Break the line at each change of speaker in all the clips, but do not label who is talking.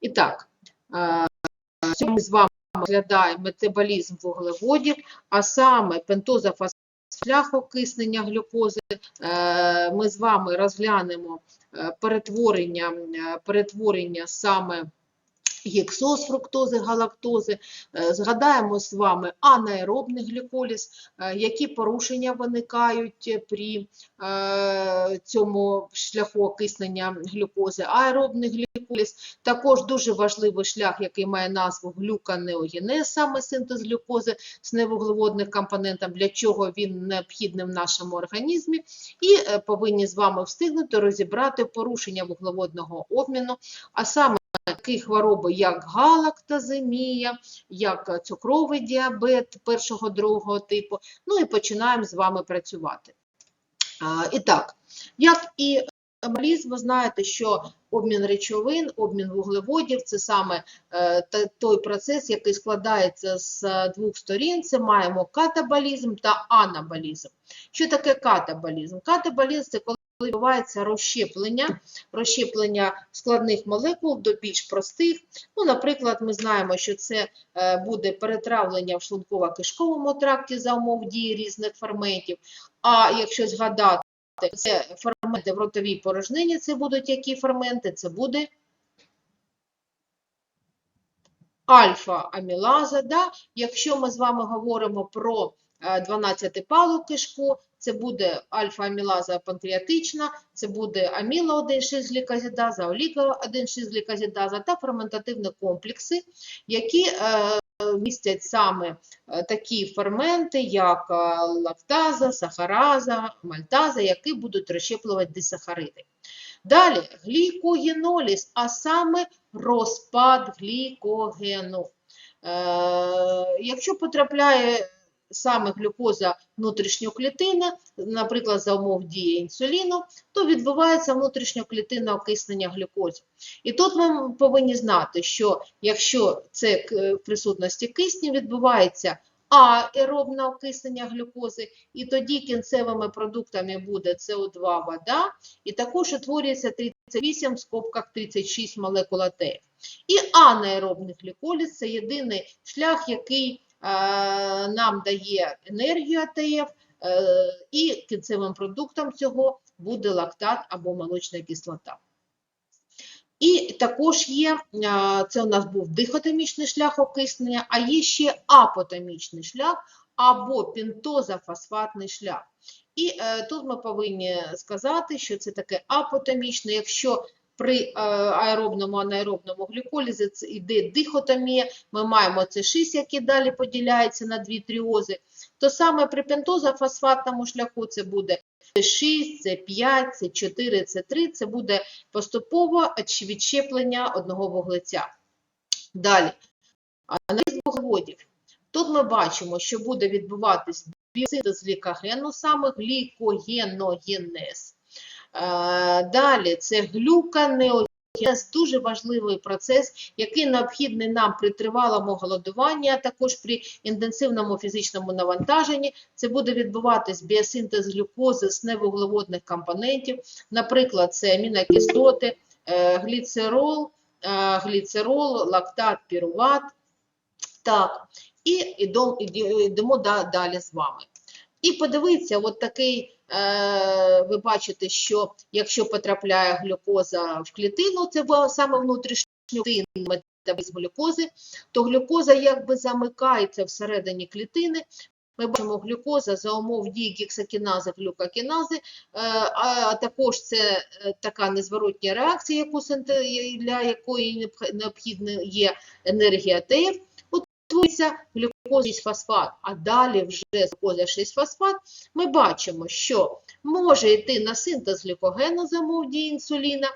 І так, е, сьогодні ми з вами розглядаємо метаболізм вуглеводів, а саме пентозофосфат шлях окиснення глюкози. Е, Ми з вами розглянемо е, перетворення, перетворення саме гексоз фруктози, галактози. Е, Згадаємо з вами анаеробний глюколіз, е, які порушення виникають при е, цьому шляху окиснення глюкози. Аеробний глюколіз також дуже важливий шлях, який має назву глюконеогенез, саме синтез глюкози з невуглеводних компонентів, для чого він необхідний в нашому організмі. І повинні з вами встигнути розібрати порушення вуглеводного обміну, а саме такі хвороби, як галактоземія, як цукровий діабет першого другого типу. Ну і починаємо з вами працювати. І так, як і метаболізм, ви знаєте, що обмін речовин, обмін вуглеводів це саме е, той процес, який складається з двох сторін. Це маємо катаболізм та анаболізм. Що таке катаболізм? Катаболізм це коли відбувається розщеплення, розщеплення складних молекул до більш простих. Ну, наприклад, ми знаємо, що це е, буде перетравлення в шлунково-кишковому тракті за умов дії різних ферментів. А якщо згадати, це ферменти в ротовій порожнині, це будуть які ферменти? Це буде альфа-амілаза. Да? Якщо ми з вами говоримо про 12-палу кишку, це буде альфа-амілаза панкреатична, це буде аміло 1,6 глікозідаза, оліго 1,6 глікозідаза та ферментативні комплекси, які е, містять саме е, такі ферменти, як е, лактаза, сахараза, мальтаза, які будуть розщеплювати дисахариди. Далі глікогеноліз, а саме розпад глікогену. Е, якщо потрапляє саме глюкоза внутрішньоклітина, наприклад, за умов дії інсуліну, то відбувається внутрішньоклітинне окиснення глюкози. І тут ми повинні знати, що якщо це в присутності кисню відбувається аеробне окиснення глюкози, і тоді кінцевими продуктами буде СО2 вода, і також утворюється 38 в скобках 36 молекул АТФ. І анаеробний гліколіз – це єдиний шлях, який е, нам дає енергію АТФ, е, і кінцевим продуктом цього буде лактат або молочна кислота. І також є, е, це у нас був дихотомічний шлях окиснення, а є ще апотомічний шлях або пентозофосфатний шлях. І е, тут ми повинні сказати, що це таке апотомічне, якщо при е, аеробному анаеробному глюколізі це йде дихотомія, ми маємо С6, який далі поділяється на дві тріози, то саме при пентозофосфатному шляху це буде С6, С5, С4, С3, це буде поступово відщеплення одного вуглеця. Далі, аналіз вуглеводів. Тут ми бачимо, що буде відбуватись біосинтез глікогену, саме глікогеногенез. Е, Далі це глюконеогенез, дуже важливий процес, який необхідний нам при тривалому голодуванні, а також при інтенсивному фізичному навантаженні. Це буде відбуватись біосинтез глюкози з невуглеводних компонентів, наприклад, це амінокислоти, е, гліцерол, е, гліцерол, лактат, піруват. Так, і йдемо, далі з вами. І подивіться, от такий, ви бачите, що якщо потрапляє глюкоза в клітину, це саме внутрішню клітину метаболізм глюкози, то глюкоза якби замикається всередині клітини. Ми бачимо глюкоза за умов дії гексакінази, глюкокінази, е, а також це е, така незворотня реакція, для якої необх- необхідна є енергія ТФ, утворюється глюкоза 6-фосфат, а далі вже глюкоза 6-фосфат ми бачимо, що може йти на синтез глікогену за дії інсуліна,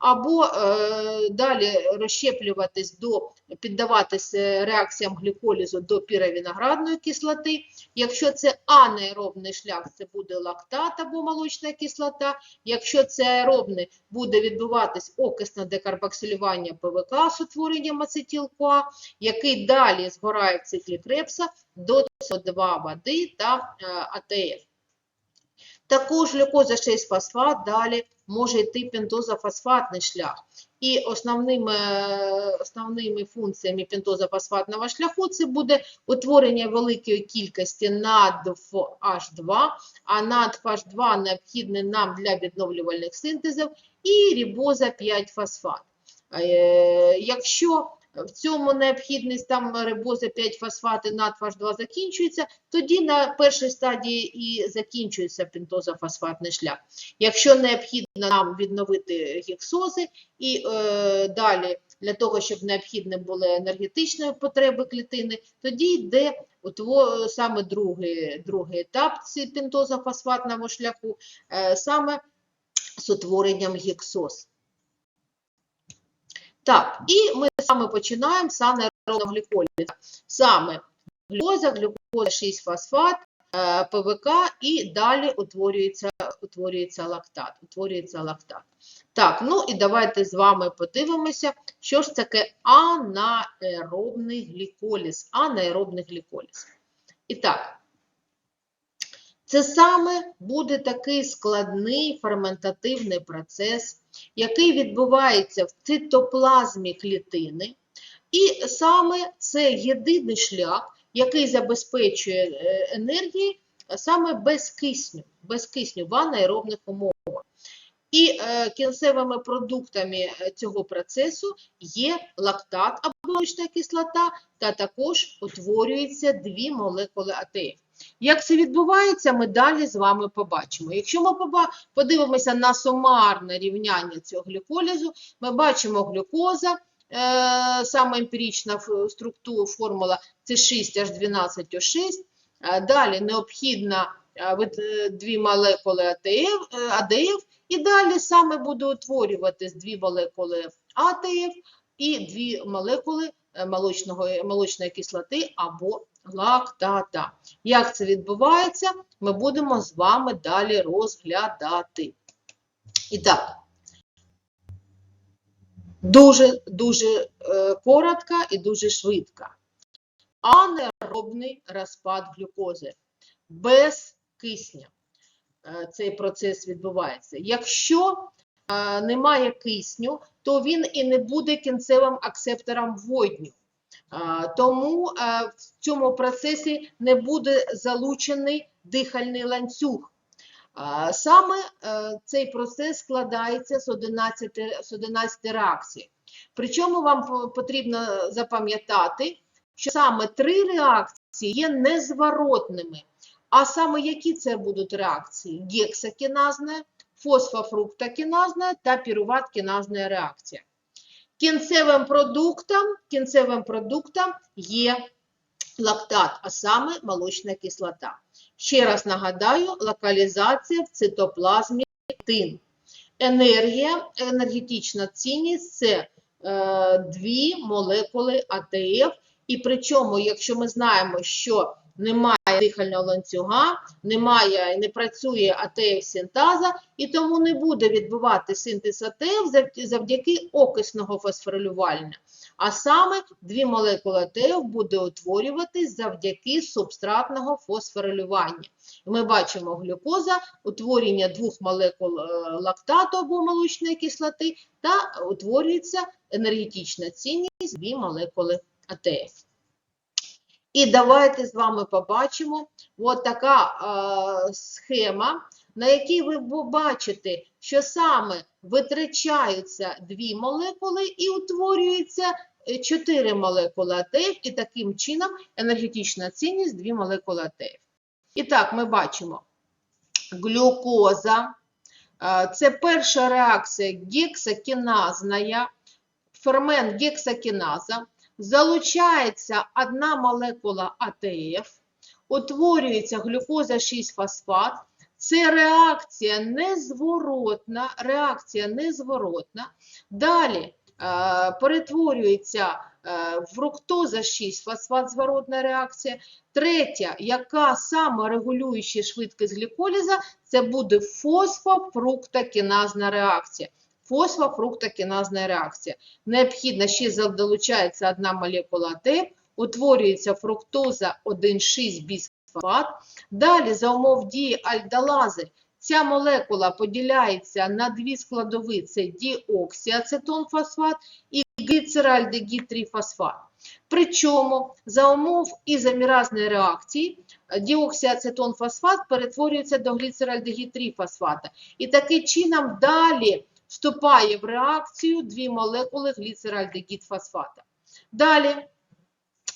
або е, далі розщеплюватись до, піддаватись реакціям гліколізу до піровіноградної кислоти. Якщо це анаеробний шлях, це буде лактат або молочна кислота. Якщо це аеробний, буде відбуватись окисне декарбоксилювання ПВК з утворенням ацетил-КоА, який далі згорає в циклі Крепса до СО2 води та е, АТФ. Також глюкоза 6-фосфат далі може йти пентозофосфатний шлях. І основними, основними функціями пентозофосфатного шляху це буде утворення великої кількості НАДФH2, а НАДФH2 необхідний нам для відновлювальних синтезів, і рибоза 5-фосфат. Е, Якщо в цьому необхідність там рибоза 5-фосфат і НАДФH2 закінчується, тоді на першій стадії і закінчується пентозофосфатний шлях. Якщо необхідно нам відновити гексози і е, далі для того, щоб необхідні були енергетичні потреби клітини, тоді йде саме другий, другий етап пентозофосфатного шляху, е, саме з утворенням гексоз. Так, і ми саме починаємо з анаеробного гліколізу. Саме глюкоза, глюкоза 6-фосфат, е, ПВК і далі утворюється, утворюється лактат. Утворюється лактат. Так, ну і давайте з вами подивимося, що ж таке анаеробний гліколіз. Анаеробний гліколіз. І так, це саме буде такий складний ферментативний процес, який відбувається в цитоплазмі клітини. І саме це єдиний шлях, який забезпечує е, енергії е, саме без кисню, без кисню в анаеробних умовах. І е, кінцевими продуктами е, цього процесу є лактат або кислота, та також утворюються дві молекули АТФ. Як це відбувається, ми далі з вами побачимо. Якщо ми подивимося на сумарне рівняння цього глюколізу, ми бачимо глюкоза, е, саме емпірична структура, формула це 6H12O6. Е, Далі необхідна е, дві молекули АТФ, АДФ, і далі саме буде утворюватись дві молекули АТФ і дві молекули молочної кислоти або лактата. Як це відбувається, ми будемо з вами далі розглядати. І так, дуже-дуже коротко і дуже швидко. Анаеробний розпад глюкози без кисня. Е, Цей процес відбувається. Якщо е, немає кисню, то він і не буде кінцевим акцептором водню. Тому е, в цьому процесі не буде залучений дихальний ланцюг. Саме е, цей процес складається з 11, з 11 реакцій. Причому вам потрібно запам'ятати, що саме три реакції є незворотними. А саме які це будуть реакції? Гексакіназна, фосфофруктокіназна та піруват-кіназна реакція. Кінцевим продуктом, кінцевим продуктом є лактат, а саме молочна кислота. Ще раз нагадаю, локалізація в цитоплазмі клітин. Енергія, енергетична цінність це е, дві молекули АТФ. І причому, якщо ми знаємо, що немає дихального ланцюга, немає, не працює АТФ-синтаза, і тому не буде відбувати синтез АТФ завдяки окисного фосфорилювання. А саме дві молекули АТФ буде утворюватись завдяки субстратного фосфорилювання. Ми бачимо глюкоза, утворення двох молекул е, лактату або молочної кислоти та утворюється енергетична цінність дві молекули АТФ. І давайте з вами побачимо от така е, схема, на якій ви бу- бачите, що саме витрачаються дві молекули і утворюється е, чотири молекули АТФ, і таким чином енергетична цінність дві молекули АТФ. І так, ми бачимо глюкоза. е, Це перша реакція гексакіназна, фермент гексакіназа. Залучається одна молекула АТФ, утворюється глюкоза 6-фосфат. Це реакція незворотна, реакція незворотна. Далі е, перетворюється е, фруктоза 6-фосфат, зворотна реакція. Третя, яка саморегулююча швидкість гліколіза, це буде фосфофруктокіназна реакція. Фосфофруктокіназна реакція. Необхідно ще долучається одна молекула АТФ, утворюється фруктоза 1,6 бісфосфат. Далі за умов дії альдолази Ця молекула поділяється на дві складові: це діоксіацетонфосфат і гліцеральдегідрифосфат. Причому за умов ізомеразної реакції діоксіацетонфосфат перетворюється до гліцеральдегідрифосфата. І таким чином далі вступає в реакцію дві молекули гліцеральдегідфосфата. Далі,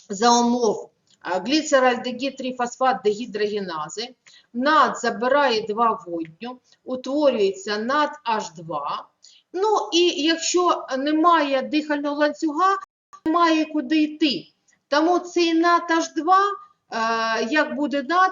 за умов а, гліцеральдегідрифосфат дегідрогенази, над забирає два водню, утворюється над H2. Ну і якщо немає дихального ланцюга, немає куди йти. Тому цей над H2, е, як буде над,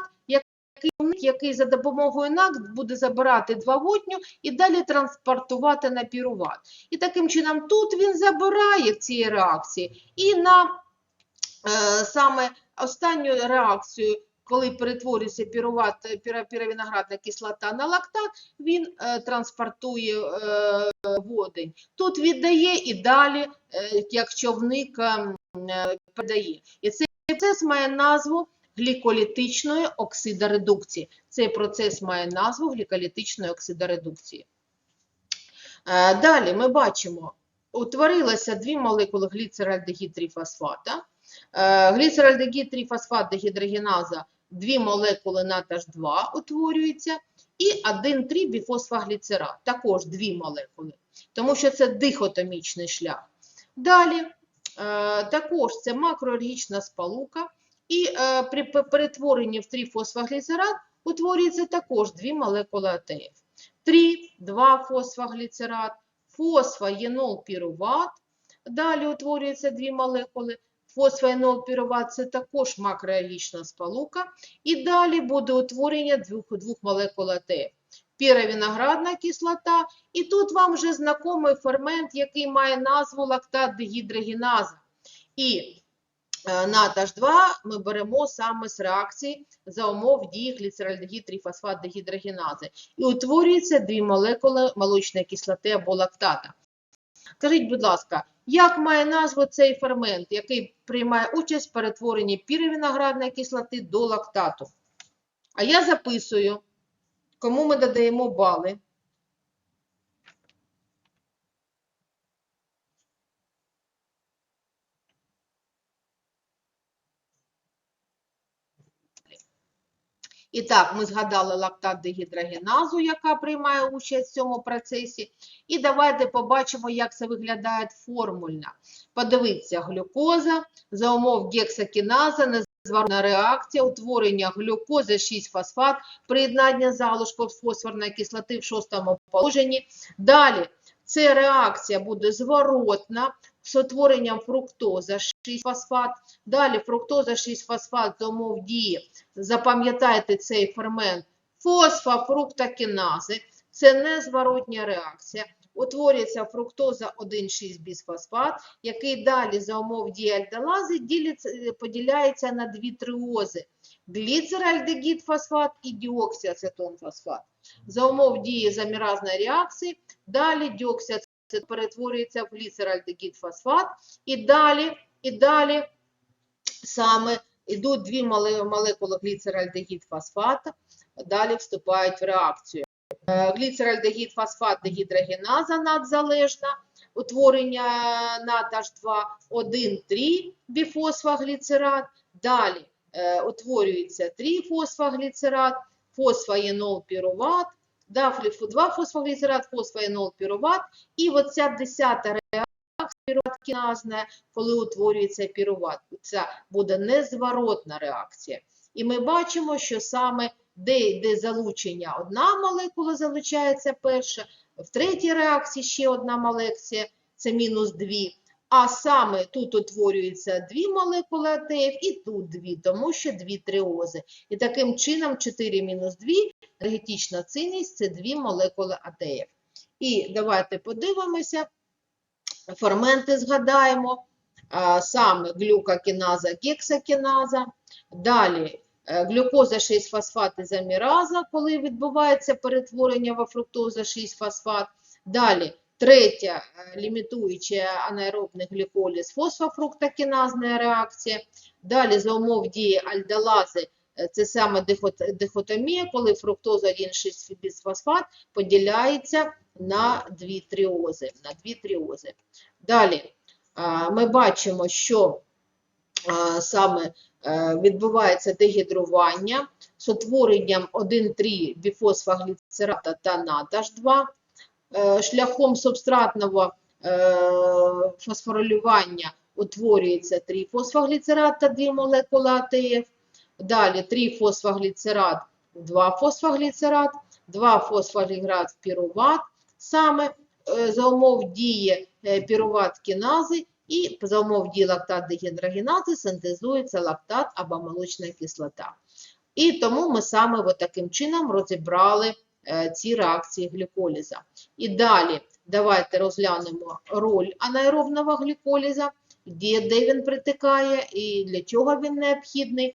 який, який за допомогою НАК буде забирати два водню і далі транспортувати на піруват. І таким чином тут він забирає в реакції. І на е, саме останню реакцію, коли перетворюється піруват, піровиноградна кислота на лактат, він е, транспортує е, водень. Тут віддає і далі, е, як човник е, передає. І цей процес має назву гліколітичної оксидоредукції. Цей процес має назву гліколітичної оксидоредукції. Е, Далі ми бачимо, утворилося дві молекули гліцеральдегідрифосфата. Е, Гліцеральдегідрифосфат дегідрогеназа, дві молекули НАТH2 утворюються, і 1,3 біфосфогліцерат, також дві молекули, тому що це дихотомічний шлях. Далі, е, також це макроалергічна сполука, і е, при перетворенні в трифосфогліцерат утворюється також дві молекули АТФ. 3, 2 фосфогліцерат, фосфоєнолпіруват. Далі утворюються дві молекули. Фосфоєнолпіруват – це також макроалергічна сполука. І далі буде утворення двох, двох молекул АТФ. Піровіноградна кислота. І тут вам вже знайомий фермент, який має назву лактат дегідрогеназа. І е, НАТH2 ми беремо саме з реакції за умов дії гліцеральдегідрифосфат дегідрогенази. І утворюються дві молекули молочної кислоти або лактата. Скажіть, будь ласка, як має назву цей фермент, який приймає участь в перетворенні піровіноградної кислоти до лактату? А я записую, кому ми додаємо бали. І так, ми згадали лактат дегідрогеназу, яка приймає участь в цьому процесі. І давайте побачимо, як це виглядає формульно. Подивіться, глюкоза за умов гексакіназа, незварна реакція, утворення глюкози 6-фосфат, приєднання залишку фосфорної кислоти в шостому положенні. Далі, ця реакція буде зворотна з утворенням фруктоза 6-фосфат. Далі фруктоза 6-фосфат за умов дії запам'ятайте цей фермент фосфофруктокінази. Це незворотня реакція. Утворюється фруктоза 1,6 бісфосфат, який далі за умов дії альдолази поділяється на дві триози – гліцеральдегідфосфат і діоксіацетонфосфат. За умов дії заміразної реакції далі діоксіацетон перетворюється в гліцеральдегідфосфат і далі, і далі саме Йдуть дві моле- молекули гліцеральдегідфосфата, далі вступають в реакцію. Е, Гліцеральдегідфосфат дегідрогеназа надзалежна, утворення НАТH2, 1,3 біфосфогліцерат, далі е, утворюється 3 фосфогліцерат, фосфоєнолпіруват, 2 фосфогліцерат, фосфоєнолпіруват, і оця 10 реакція піруват-кіназна, коли утворюється піруват. Це буде незворотна реакція. І ми бачимо, що саме де йде залучення одна молекула залучається перша, в третій реакції ще одна молекція, це мінус 2. А саме тут утворюються дві молекули АТФ і тут дві, тому що дві триози. І таким чином 4 мінус 2 енергетична цінність це дві молекули АТФ. І давайте подивимося ферменти згадаємо, саме глюкокіназа, гексакіназа, далі е, глюкоза 6-фосфат ізомераза, коли відбувається перетворення во фруктоза 6-фосфат, далі третя е, лімітуюча анаеробний гліколіз фосфофруктокіназна реакція, далі за умов дії альдолази е, це саме дихот- дихотомія, коли фруктоза 1,6 бісфосфат поділяється на дві тріози. На дві тріози. Далі ми бачимо, що саме е, відбувається дегідрування з утворенням 1,3 біфосфогліцерата та НАДH2 е, шляхом субстратного е, фосфорилювання утворюється 3 фосфогліцерат та 2 молекули АТФ. Далі 3 фосфогліцерат, 2 фосфогліцерат, 2 фосфогліцерат в піруват, саме е, за умов дії е, піруват кінази і за умов дії лактат дегідрогенази синтезується лактат або молочна кислота. І тому ми саме таким чином розібрали е, ці реакції гліколіза. І далі давайте розглянемо роль анаеробного гліколіза, де, де він притикає і для чого він необхідний.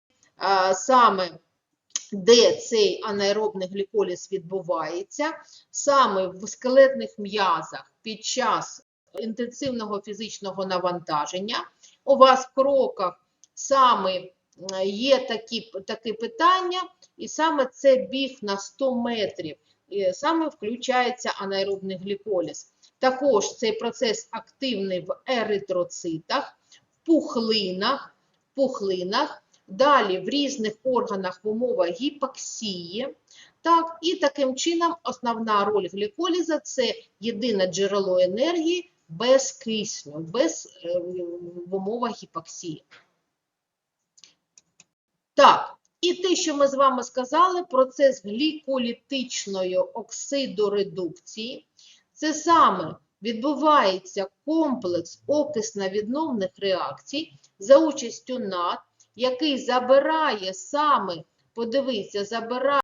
Саме де цей анаеробний гліколіз відбувається, саме в скелетних м'язах під час інтенсивного фізичного навантаження. У вас в кроках саме е, є такі, такі питання, і саме це біг на 100 метрів. І Саме включається анаеробний гліколіз. Також цей процес активний в еритроцитах, в пухлинах, в пухлинах, далі в різних органах в умовах гіпоксії. Так, і таким чином основна роль гліколіза це єдине джерело енергії без кисню, без, е, в умовах гіпоксії. Так, і те, що ми з вами сказали, процес гліколітичної оксидоредукції, це саме відбувається комплекс окисно-відновних реакцій за участю НАД, який забирає саме, подивіться, забирає,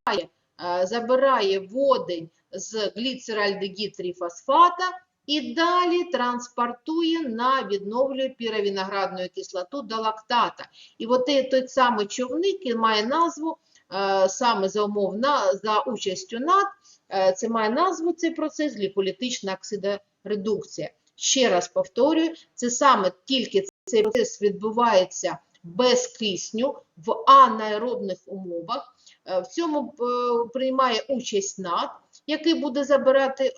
е, забирає водень з гліцеральдегідрифосфата і далі транспортує на відновлює піровіноградну кислоту до лактата. І от той, самий човник має назву е, саме за умов за участю НАД, е, це має назву цей процес гліколітична оксидоредукція. Ще раз повторюю, це саме тільки цей процес відбувається без кисню в анаеробних умовах. Е, В цьому приймає участь НАД, який буде забирати е,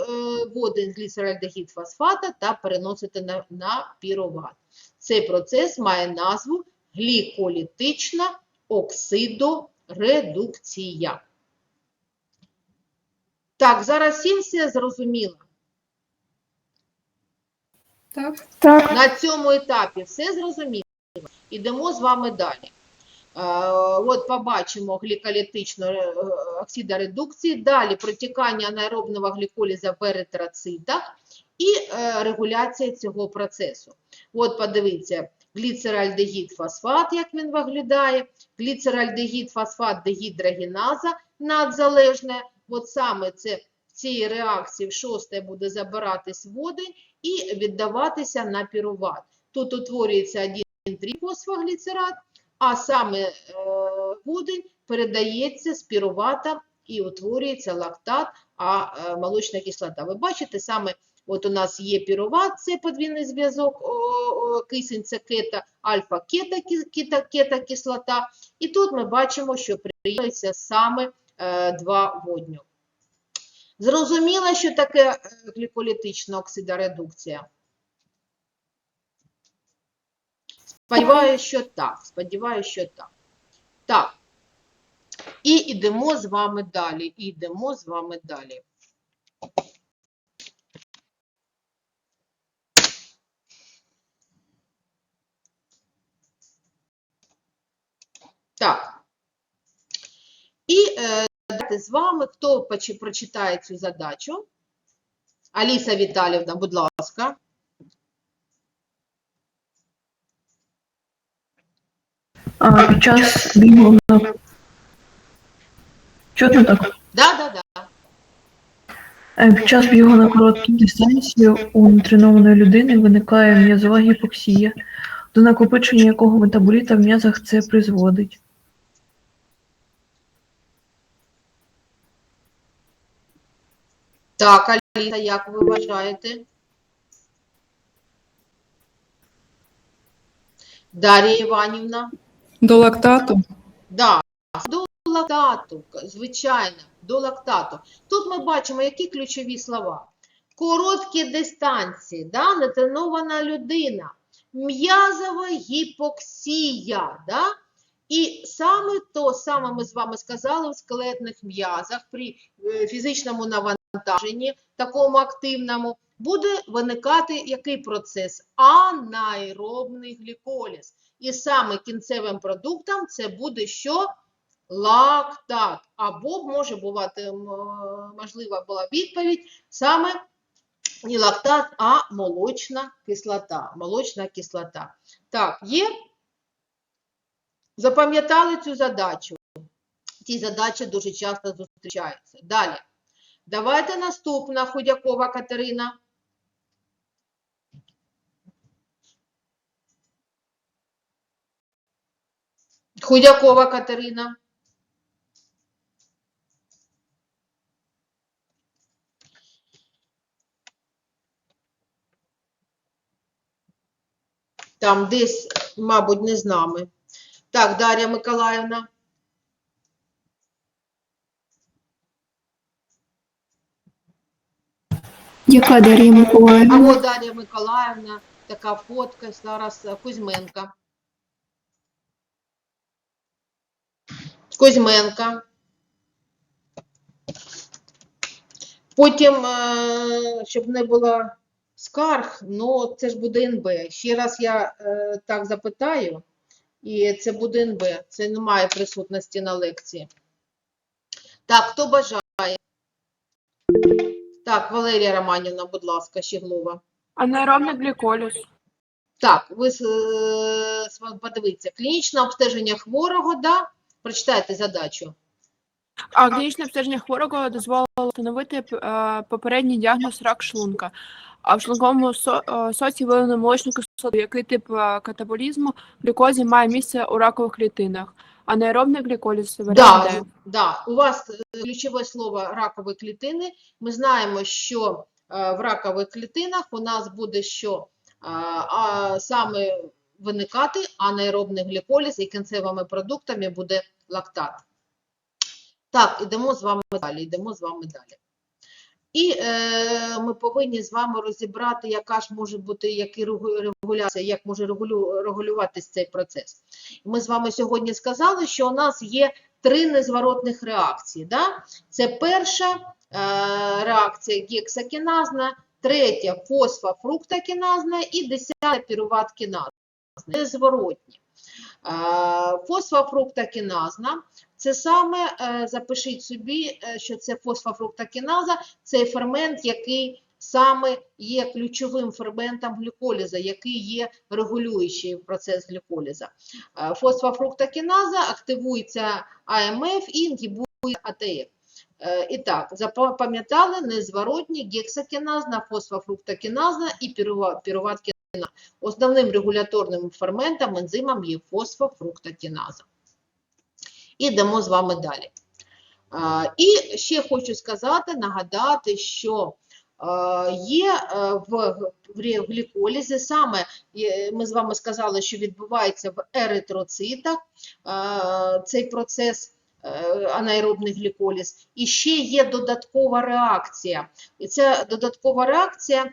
водень з гліцеральдегід-фосфата та переносити на, на піруват. Цей процес має назву гліколітична оксидоредукція. Так, зараз всім все зрозуміло.
Так.
Так,
На цьому етапі все зрозуміло. Ідемо з вами далі. Е, От побачимо гліколітичну оксидоредукцію, далі протікання анаеробного гліколіза в еритроцитах і е, регуляція цього процесу. От подивіться, гліцеральдегід-фосфат, як він виглядає, гліцеральдегід-фосфат дегідрогеназа надзалежне. От саме це в цій реакції в шосте буде забиратись водень і віддаватися на піруват. Тут утворюється 1,3 фосфогліцерат, а саме е, водень передається з пірувата і утворюється лактат, а е, молочна кислота. Ви бачите, саме от у нас є піруват, це подвійний зв'язок, кисень це кета, альфа-кета кета, кета кислота. І тут ми бачимо, що приєднується саме е, два водню. Зрозуміло, що таке гліколітична оксидоредукція? Сподіваюся, що так. Сподіваюся, що так. Так. І йдемо з вами далі. І йдемо з вами далі. Так. І е, давайте з вами, хто прочитає цю задачу? Аліса Віталівна, будь ласка.
А, під час бігу на чутно так.
Да, да, да.
Е, Під час бігу на короткій дистанції у нетренованої людини виникає м'язова гіпоксія, до накопичення якого метаболіта в м'язах це призводить.
Так, Аліса, як ви вважаєте? Дар'я Іванівна?
До лактату.
Да, до лактату, звичайно, до лактату. Тут ми бачимо, які ключові слова. Короткі дистанції, да? нетренована людина, м'язова гіпоксія. Да? І саме то саме ми з вами сказали в скелетних м'язах при е, фізичному навантаженні, такому активному, буде виникати який процес? Анаеробний гліколіз. І саме кінцевим продуктом це буде що? Лактат. Або може бувати, можлива була відповідь, саме не лактат, а молочна кислота. Молочна кислота. Так, є? Запам'ятали цю задачу? Ці задачі дуже часто зустрічаються. Далі. Давайте наступна Худякова Катерина. Худякова Катерина. Там десь, мабуть, не з нами. Так, Дар'я Миколаївна.
Яка Дар'я Миколаївна?
от Дар'я Миколаївна, така фотка зараз Кузьменка. Кузьменка. Потім, е, щоб не було скарг, ну це ж буде НБ. Ще раз я е, так запитаю, і це буде НБ. Це немає присутності на лекції. Так, хто бажає? Так, Валерія Романівна, будь ласка, Щеглова.
Анаеробний гліколіз.
Так, ви е, подивіться, клінічне обстеження хворого, да? Прочитайте задачу.
А клінічне обстеження хворого дозволило встановити е, попередній діагноз рак шлунка. А в шлунковому со, е, соці виявлено молочну кислоту, який тип е, катаболізму глюкозі має місце у ракових клітинах. Анаеробний гліколіз
Да,
варіант Д.
да, у вас е, ключове слово ракові клітини. Ми знаємо, що е, в ракових клітинах у нас буде що а, а, саме виникати анаеробний гліколіз і кінцевими продуктами буде лактат. Так, ідемо з вами далі, йдемо з вами далі. І е, ми повинні з вами розібрати, яка ж може бути які регуляція, як може регулю, регулюватись цей процес. Ми з вами сьогодні сказали, що у нас є три незворотних реакції. Да? Це перша е, реакція гексакіназна, третя фосфофруктокіназна і десята піруваткіназна. Незворотні. Е, Фосфофруктокіназна це саме, е, запишіть собі, е, що це фосфофруктокіназа, це фермент, який саме є ключовим ферментом глюколіза, який є регулюючий процес глюколіза. Фосфофруктокіназа активується АМФ і інгібує АТФ. І так, запам'ятали незворотні гексакіназна, фосфофруктокіназна і пірува- піруваткіназа. Основним регуляторним ферментом, ензимом є фосфофруктокіназа. Ідемо з вами далі. І ще хочу сказати, нагадати, що е, є е, в гліколізі саме, ми з вами сказали, що відбувається в еритроцитах е, цей процес е, анаеробний гліколіз. І ще є додаткова реакція. І ця додаткова реакція е,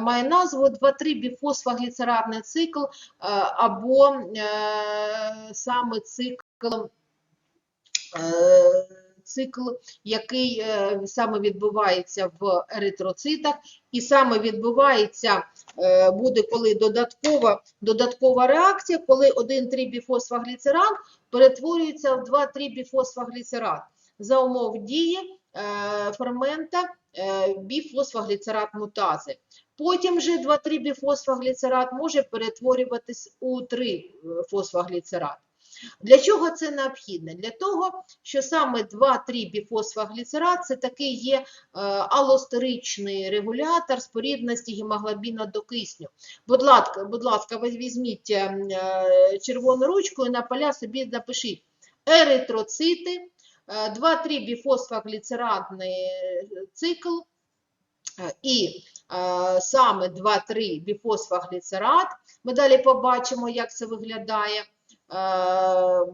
має назву 2,3-біфосфогліцератний цикл е, або е, саме цикл е, цикл, який е, саме відбувається в еритроцитах, і саме відбувається, е, буде коли додаткова, додаткова реакція, коли 1,3-біфосфогліцерат перетворюється в 2,3-біфосфогліцерат за умов дії е, фермента е, біфосфогліцерат мутази. Потім же 2,3-біфосфогліцерат може перетворюватись у 3-фосфогліцерат. Для чого це необхідно? Для того, що саме 2,3-біфосфогліцерат – це такий є е, алостеричний регулятор спорідності гемоглобіна до кисню. Будь ласка, будь ласка, візьміть е, е, червону ручку і на поля собі напишіть еритроцити, е, 2,3-біфосфогліцератний цикл е, і саме 2,3-біфосфогліцерат. Ми далі побачимо, як це виглядає.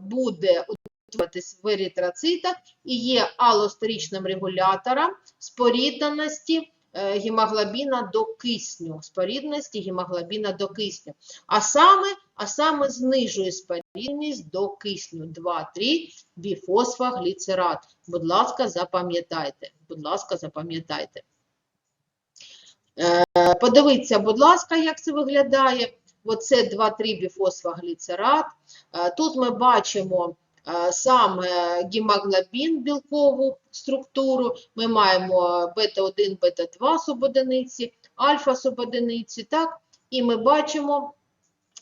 Буде утворюватись в еритроцитах і є алостеричним регулятором спорідненості е, гемоглобіна до кисню, спорідненості гемоглобіна до кисню. А саме, а саме знижує спорідність до кисню 2,3 біфосфогліцерат. Будь ласка, запам'ятайте. Будь ласка, запам'ятайте. Е, Подивіться, будь ласка, як це виглядає. Оце 2,3 біфосфогліцерат. Е, Тут ми бачимо е, саме гемоглобін, білкову структуру. Ми маємо бета-1, бета-2 субодиниці, альфа субодиниці? І ми бачимо,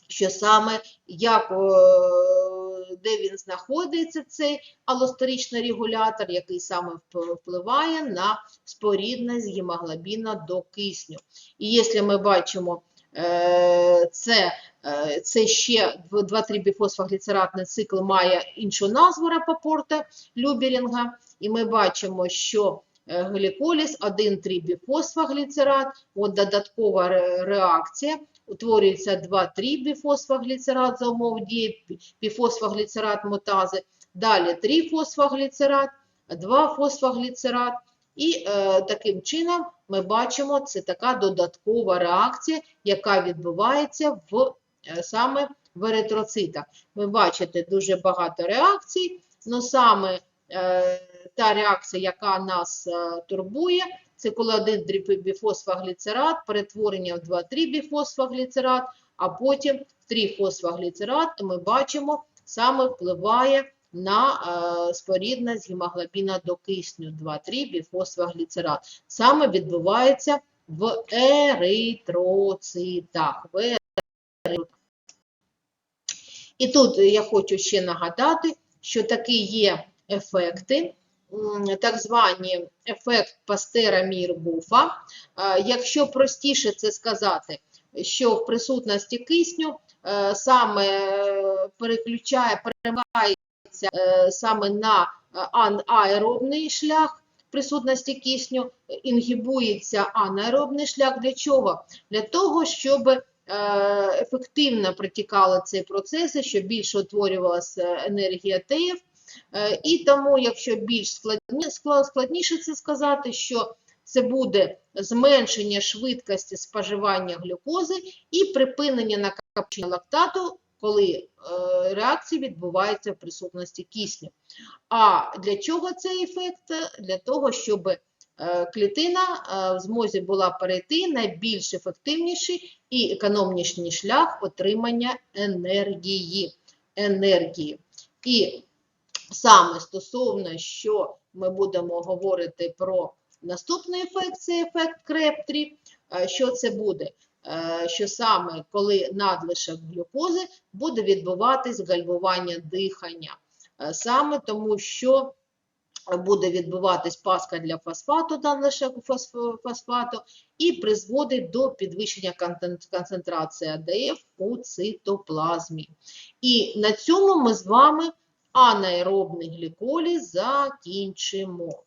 що саме як, де він знаходиться, цей алостеричний регулятор, який саме впливає на спорідність гемоглобіна до кисню. І якщо ми бачимо е, це, е, це ще 2,3 біфосфогліцератний цикл має іншу назву рапопорта Люберінга, і ми бачимо, що е, гліколіз 1,3 біфосфогліцерат, от додаткова реакція, утворюється 2,3 біфосфогліцерат за умов дії пі- біфосфогліцерат мутази, далі 3 фосфогліцерат, 2 фосфогліцерат, і е, таким чином ми бачимо, це така додаткова реакція, яка відбувається в, е, саме в еритроцитах. Ви бачите дуже багато реакцій, але саме е, та реакція, яка нас е, турбує, це коли один біфосфогліцерат, перетворення в 2,3 біфосфогліцерат, а потім в 3 фосфогліцерат, і ми бачимо, саме впливає на е, спорідність гемоглобіна до кисню 2,3 біфосфогліцерат. Саме відбувається в еритроцитах. І тут я хочу ще нагадати, що такі є ефекти, так звані ефект пастера мірбуфа. Якщо простіше це сказати, що в присутності кисню е, саме е, переключає, перемикається е, саме на е, анаеробний шлях присутності кисню, інгібується анаеробний шлях. Для чого? Для того, щоб е, ефективно протікали ці процеси, щоб більше утворювалася енергія ТФ. Е, І тому, якщо більш складні, складніше це сказати, що це буде зменшення швидкості споживання глюкози і припинення накопичення лактату, коли е, реакція відбувається в присутності кисню. А для чого цей ефект? Для того, щоб е, клітина в змозі була перейти на більш ефективніший і економніший шлях отримання енергії. енергії. І саме стосовно, що ми будемо говорити про наступний ефект, це ефект Крептрі. Е, Що це буде? Е, Що саме коли надлишок глюкози буде відбуватись гальмування дихання. Е, Саме тому, що буде відбуватись паска для фосфату, надлишок фосфату, і призводить до підвищення концентрації АДФ у цитоплазмі. І на цьому ми з вами анаеробний гліколіз закінчимо.